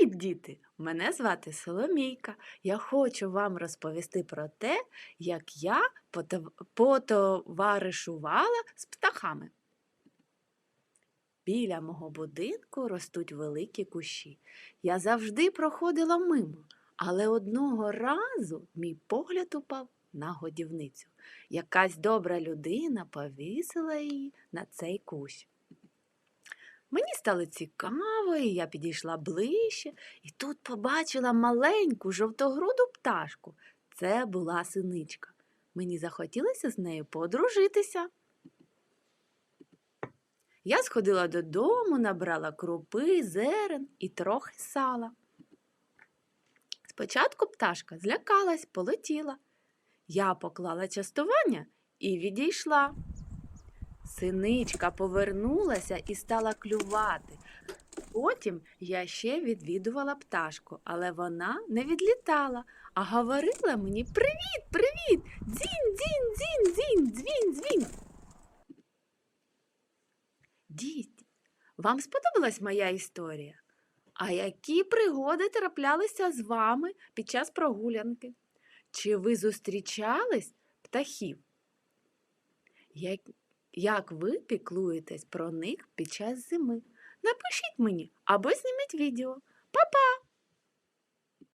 Привіт, діти! Мене звати Соломійка. Я хочу вам розповісти про те, як я потоваришувала з птахами. Біля мого будинку ростуть великі кущі. Я завжди проходила мимо, але одного разу мій погляд упав на годівницю. Якась добра людина повісила її на цей кущ. Мені стало цікаво, і я підійшла ближче, і тут побачила маленьку жовтогруду пташку. Це була синичка. Мені захотілося з нею подружитися. Я сходила додому, набрала крупи, зерен і трохи сала. Спочатку пташка злякалась, полетіла. Я поклала частування і відійшла. Синичка повернулася і стала клювати. Потім я ще відвідувала пташку, але вона не відлітала, а говорила мені Привіт, привіт! Дзінь, дзінь, дзінь, дзінь, дзвінь, дзвінь. Діти, вам сподобалась моя історія? А які пригоди траплялися з вами під час прогулянки? Чи ви зустрічались птахів? Як ви піклуєтесь про них під час зими. Напишіть мені або зніміть відео.